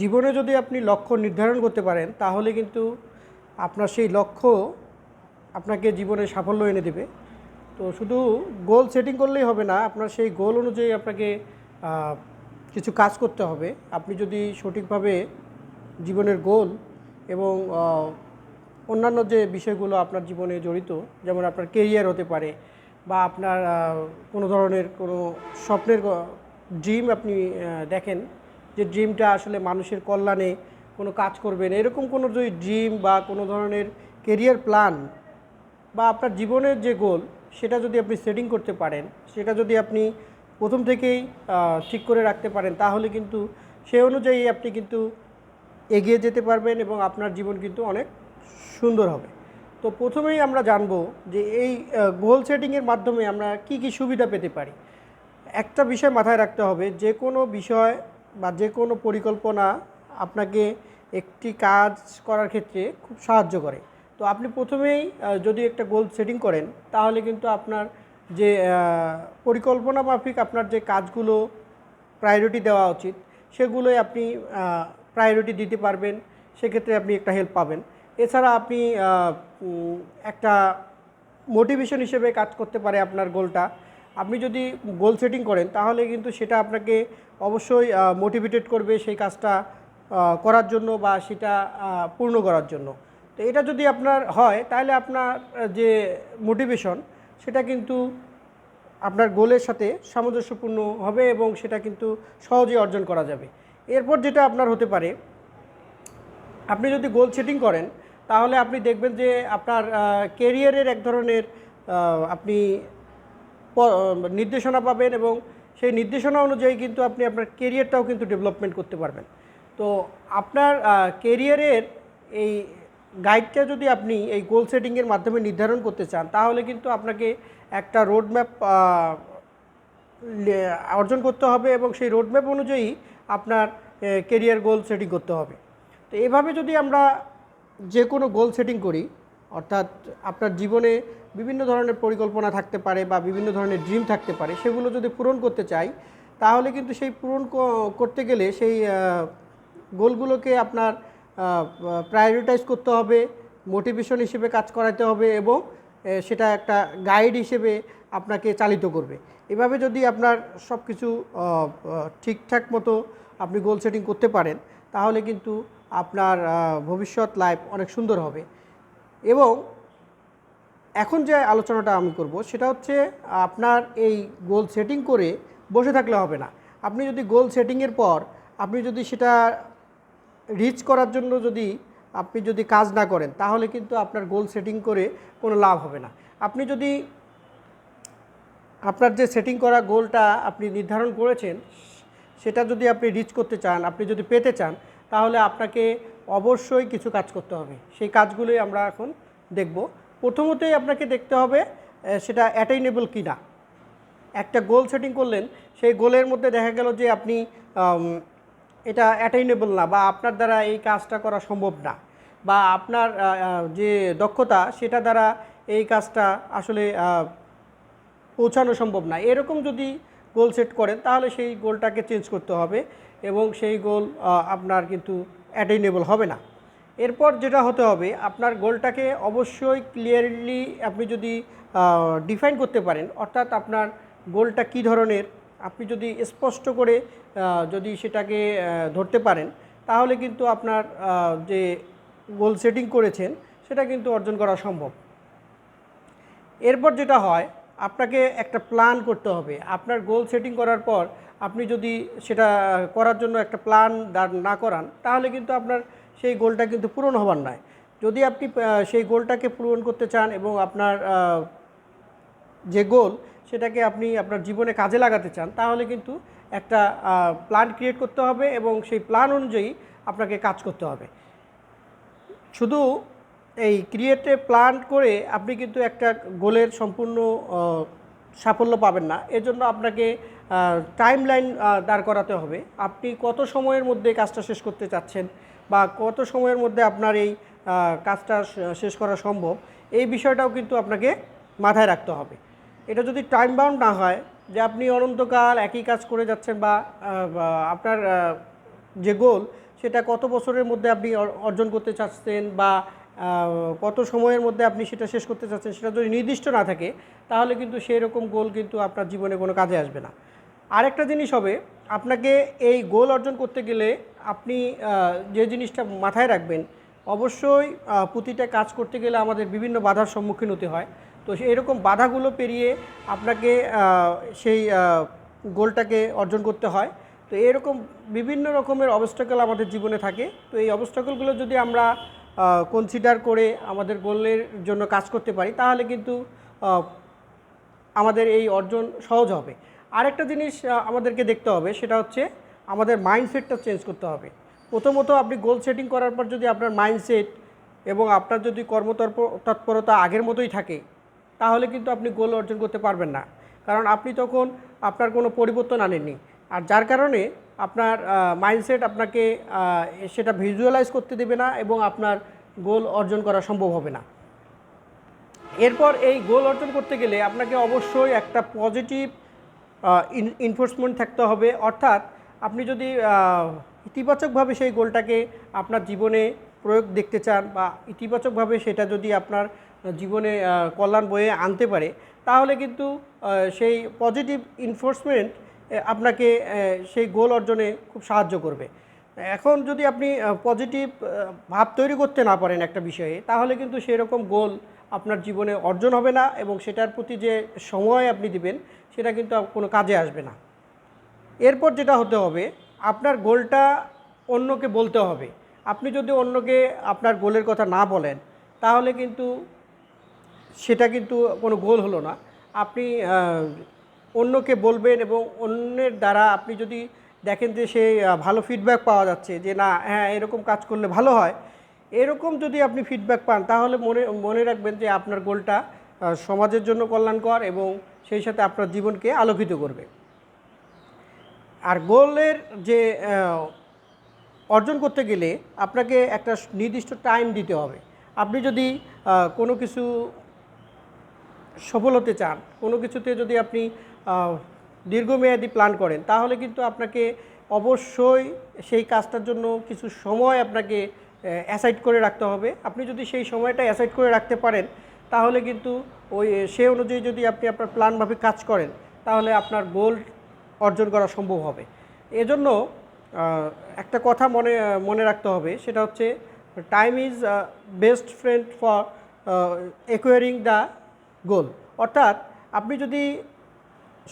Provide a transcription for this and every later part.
জীবনে যদি আপনি লক্ষ্য নির্ধারণ করতে পারেন, তাহলে কিন্তু আপনার সেই লক্ষ্য আপনাকে জীবনে সাফল্য এনে দেবে। তো শুধু গোল সেটিং করলেই হবে না, আপনার সেই গোল অনুযায়ী আপনাকে কিছু কাজ করতে হবে। আপনি যদি সঠিকভাবে জীবনের গোল এবং অন্যান্য যে বিষয়গুলো আপনার জীবনে জড়িত, যেমন আপনার কেরিয়ার হতে পারে বা আপনার কোনো ধরনের কোনো স্বপ্নের ড্রিম আপনি দেখেন যে ড্রিমটা আসলে মানুষের কল্যাণে কোনো কাজ করবেন এরকম কোনো যদি ড্রিম বা কোনো ধরনের কেরিয়ার প্ল্যান বা আপনার জীবনের যে গোল সেটা যদি আপনি সেটিং করতে পারেন, সেটা যদি আপনি প্রথম থেকেই ঠিক করে রাখতে পারেন, তাহলে কিন্তু সেই অনুযায়ী আপনি কিন্তু এগিয়ে যেতে পারবেন এবং আপনার জীবন কিন্তু অনেক সুন্দর হবে। তো প্রথমেই আমরা জানব যে এই গোল সেটিংয়ের মাধ্যমে আমরা কি কি সুবিধা পেতে পারি। একটা বিষয় মাথায় রাখতে হবে, যে কোনো বিষয় বা যে কোনো পরিকল্পনা আপনাকে একটি কাজ করার ক্ষেত্রে খুব সাহায্য করে। তো আপনি প্রথমেই যদি একটা গোল সেটিং করেন, তাহলে কিন্তু আপনার যে পরিকল্পনা মাফিক আপনার যে কাজগুলো প্রায়োরিটি দেওয়া উচিত, সেগুলোই আপনি প্রায়োরিটি দিতে পারবেন, সেক্ষেত্রে আপনি একটা হেল্প পাবেন। এছাড়া আপনি একটা মোটিভেশন হিসেবে কাজ করতে পারে আপনার গোলটা আপনি যদি গোল সেটিং করেন, তাহলে কিন্তু সেটা আপনাকে অবশ্যই মোটিভেটেড করবে সেই কাজটা করার জন্য বা সেটা পূর্ণ করার জন্য। তো এটা যদি আপনার হয়, তাহলে আপনার যে মোটিভেশন সেটা কিন্তু আপনার গোলের সাথে সামঞ্জস্যপূর্ণ হবে এবং সেটা কিন্তু সহজেই অর্জন করা যাবে। এরপর যেটা আপনার হতে পারে, আপনি যদি গোল সেটিং করেন, তাহলে আপনি দেখবেন যে আপনার কেরিয়ারের এক ধরনের আপনি নির্দেশনা পাবেন এবং সেই নির্দেশনা অনুযায়ী কিন্তু আপনি আপনার কেরিয়ারটাও কিন্তু ডেভেলপমেন্ট করতে পারবেন। তো আপনার কেরিয়ারের এই গাইডটা যদি আপনি এই গোল সেটিংয়ের মাধ্যমে নির্ধারণ করতে চান, তাহলে কিন্তু আপনাকে একটা রোডম্যাপ অর্জন করতে হবে এবং সেই রোডম্যাপ অনুযায়ী আপনার কেরিয়ার গোল সেটিং করতে হবে। তো এভাবে যদি আমরা যে কোনো গোল সেটিং করি, অর্থাৎ আপনার জীবনে বিভিন্ন ধরনের পরিকল্পনা থাকতে পারে বা বিভিন্ন ধরনের ড্রিম থাকতে পারে, সেগুলো যদি পূরণ করতে চাই, তাহলে কিন্তু সেই পূরণ করতে গেলে সেই গোলগুলোকে আপনার প্রায়োরিটাইজ করতে হবে মোটিভেশন হিসেবে কাজ করাতে হবে এবং সেটা একটা গাইড হিসেবে আপনাকে চালিত করবে। এভাবে যদি আপনার সব কিছু ঠিকঠাক মতো আপনি গোল সেটিং করতে পারেন, তাহলে কিন্তু আপনার ভবিষ্যৎ লাইফ অনেক সুন্দর হবে। এবং এখন যে আলোচনাটা আমি করব, সেটা হচ্ছে আপনার এই গোল সেটিং করে বসে থাকলে হবে না। আপনি যদি গোল সেটিংয়ের পর আপনি যদি সেটা রিচ করার জন্য যদি আপনি যদি কাজ না করেন, তাহলে কিন্তু আপনার গোল সেটিং করে কোনো লাভ হবে না। আপনি যদি আপনার যে সেটিং করা গোলটা আপনি নির্ধারণ করেছেন, সেটা যদি আপনি রিচ করতে চান, আপনি যদি পেতে চান, তাহলে আপনাকে অবশ্যই কিছু কাজ করতে হবে। সেই কাজগুলোই আমরা এখন দেখব। প্রথমতই আপনাকে দেখতে হবে সেটা অ্যাটাইনেবল কি না একটা গোল সেটিং করলেন, সেই গোলের মধ্যে দেখা গেল যে আপনি এটা অ্যাটাইনেবল না বা আপনার দ্বারা এই কাজটা করা সম্ভব না বা আপনার যে দক্ষতা, সেটা দ্বারা এই কাজটা আসলে পৌঁছানো সম্ভব না। এরকম যদি গোল সেট করেন, তাহলে সেই গোলটাকে চেঞ্জ করতে হবে এবং সেই গোল আপনার কিন্তু অ্যাটেইনেবল হবে না। এরপর যেটা হতে হবে, আপনার গোলটাকে অবশ্যই ক্লিয়ারলি আপনি যদি ডিফাইন করতে পারেন, অর্থাৎ আপনার গোলটা কী ধরনের, আপনি যদি স্পষ্ট করে যদি সেটাকে ধরতে পারেন, তাহলে কিন্তু আপনার যে গোল সেটিং করেছেন, সেটা কিন্তু অর্জন করা সম্ভব। এরপর যেটা হয়, আপনাকে একটা প্ল্যান করতে হবে। আপনার গোল সেটিং করার পর, আপনি যদি সেটা করার জন্য একটা প্ল্যান না করান, তাহলে কিন্তু আপনার সেই গোলটা কিন্তু পূরণ হবার নয়। যদি আপনি সেই গোলটাকে পূরণ করতে চান এবং আপনার যে গোল সেটাকে আপনি আপনার জীবনে কাজে লাগাতে চান, তাহলে কিন্তু একটা প্ল্যান ক্রিয়েট করতে হবে এবং সেই প্ল্যান অনুযায়ী আপনাকে কাজ করতে হবে। শুধু এই ক্রিয়েটে প্ল্যান করে আপনি কিন্তু একটা গোলের সম্পূর্ণ সাফল্য পাবেন না। এজন্য আপনাকে টাইম লাইন দাঁড় করাতে হবে। আপনি কত সময়ের মধ্যে কাজটা শেষ করতে চাচ্ছেন বা কত সময়ের মধ্যে আপনার এই কাজটা শেষ করা সম্ভব, এই বিষয়টাও কিন্তু আপনাকে মাথায় রাখতে হবে। এটা যদি টাইম বাউন্ড না হয়, যে আপনি অনন্তকাল একই কাজ করে যাচ্ছেন বা আপনার যে গোল সেটা কত বছরের মধ্যে আপনি অর্জন করতে চাচ্ছেন বা কত সময়ের মধ্যে আপনি সেটা শেষ করতে চাচ্ছেন, সেটা যদি নির্দিষ্ট না থাকে, তাহলে কিন্তু সেই রকম গোল কিন্তু আপনার জীবনে কোনো কাজে আসবে না। আরেকটা জিনিস হবে, আপনাকে এই গোল অর্জন করতে গেলে আপনি যে জিনিসটা মাথায় রাখবেন, অবশ্যই প্রতিটা কাজ করতে গেলে আমাদের বিভিন্ন বাধার সম্মুখীন হতে হয়। তো এরকম বাধাগুলো পেরিয়ে আপনাকে সেই গোলটাকে অর্জন করতে হয়। তো এরকম বিভিন্ন রকমের অবস্টাকল আমাদের জীবনে থাকে। তো এই অবস্টাকলগুলো যদি আমরা কনসিডার করে আমাদের গোলের জন্য কাজ করতে পারি, তাহলে কিন্তু আমাদের এই অর্জন সহজ হবে। আরেকটা জিনিস আমাদেরকে দেখতে হবে, সেটা হচ্ছে আমাদের মাইন্ডসেটটা চেঞ্জ করতে হবে। প্রথমত আপনি গোল সেটিং করার পর যদি আপনার মাইন্ডসেট এবং আপনার যদি কর্মতৎপ তৎপরতা আগের মতোই থাকে, তাহলে কিন্তু আপনি গোল অর্জন করতে পারবেন না। কারণ আপনি তখন আপনার কোনো পরিবর্তন আনেননি। আর যার কারণে আপনার মাইন্ডসেট আপনাকে সেটা ভিজুয়ালাইজ করতে দেবে না এবং আপনার গোল অর্জন করা সম্ভব হবে না। এরপর এই গোল অর্জন করতে গেলে আপনাকে অবশ্যই একটা পজিটিভ ইনফোর্সমেন্ট থাকতে হবে। অর্থাৎ আপনি যদি ইতিবাচকভাবে সেই গোলটাকে আপনার জীবনে প্রয়োগ দেখতে চান বা ইতিবাচকভাবে সেটা যদি আপনার জীবনে কল্যাণ বয়ে আনতে পারে, তাহলে কিন্তু সেই পজিটিভ ইনফোর্সমেন্ট আপনাকে সেই গোল অর্জনে খুব সাহায্য করবে। এখন যদি আপনি পজিটিভ ভাব তৈরি করতে না পারেন একটা বিষয়ে, তাহলে কিন্তু সেই রকম গোল আপনার জীবনে অর্জন হবে না এবং সেটার প্রতি যে সময় আপনি দিবেন, সেটা কিন্তু কোনো কাজে আসবে না। এরপর যেটা হতে হবে, আপনার গোলটা অন্যকে বলতে হবে। আপনি যদি অন্যকে আপনার গোলের কথা না বলেন, তাহলে কিন্তু সেটা কিন্তু কোনো গোল হলো না। আপনি অন্যকে বলবেন এবং অন্যের দ্বারা আপনি যদি দেখেন যে সে ভালো ফিডব্যাক পাওয়া যাচ্ছে যে না হ্যাঁ এরকম কাজ করলে ভালো হয়, এরকম যদি আপনি ফিডব্যাক পান, তাহলে মনে মনে রাখবেন যে আপনার গোলটা সমাজের জন্য কল্যাণকর এবং সেই সাথে আপনার জীবনকে আলোকিত করবে। আর গোলের যে অর্জন করতে গেলে আপনাকে একটা নির্দিষ্ট টাইম দিতে হবে। আপনি যদি কোনো কিছু সফল হতে চান, কোনো কিছুতে যদি আপনি দীর্ঘমেয়াদী প্ল্যান করেন, তাহলে কিন্তু আপনাকে অবশ্যই সেই কাজটার জন্য কিছু সময় আপনাকে অ্যাসাইড করে রাখতে হবে। আপনি যদি সেই সময়টা অ্যাসাইড করে রাখতে পারেন, তাহলে কিন্তু ওই, সে অনুযায়ী যদি আপনি আপনার প্ল্যানভাবে কাজ করেন, তাহলে আপনার গোল অর্জন করা সম্ভব হবে। এজন্য একটা কথা মনে মনে রাখতে হবে, সেটা হচ্ছে time is best friend for acquiring the goal অর্থাৎ, আপনি যদি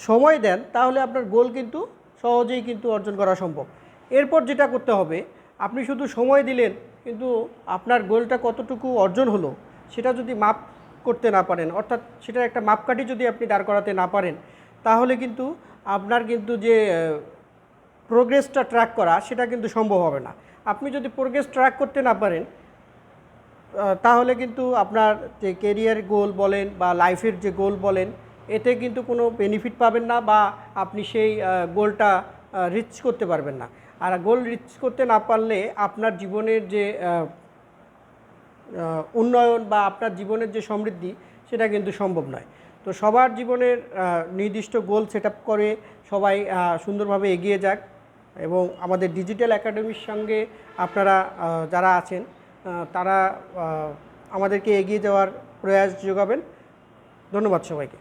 সময় দেন, তাহলে আপনার গোল কিন্তু সহজেই কিন্তু অর্জন করা সম্ভব। এরপর যেটা করতে হবে, আপনি শুধু সময় দিলেন, কিন্তু আপনার গোলটা কতটুকু অর্জন হলো, সেটা যদি মাপ করতে না পারেন, অর্থাৎ সেটার একটা মাপকাঠি যদি আপনি দাঁড় করাতে না পারেন, তাহলে কিন্তু আপনার কিন্তু যে প্রোগ্রেসটা ট্র্যাক করা, সেটা কিন্তু সম্ভব হবে না। আপনি যদি প্রোগ্রেস ট্র্যাক করতে না পারেন তাহলে কিন্তু আপনার যে কেরিয়ার গোল বলেন বা লাইফের যে গোল বলেন, এতে কিন্তু কোনো বেনিফিট পাবেন না বা আপনি সেই গোলটা রিচ করতে পারবেন না। আর গোল রিচ করতে না পারলে আপনার জীবনের যে উন্নয়ন বা আপনার জীবনের যে সমৃদ্ধি, সেটা কিন্তু সম্ভব নয়। তো সবার জীবনের নির্দিষ্ট গোল সেট করে সবাই সুন্দরভাবে এগিয়ে যাক এবং আমাদের ডিজিটাল একাডেমির সঙ্গে আপনারা যারা আছেন তারা আমাদেরকে এগিয়ে যাওয়ার প্রয়াস যোগাবেন। ধন্যবাদ সবাইকে।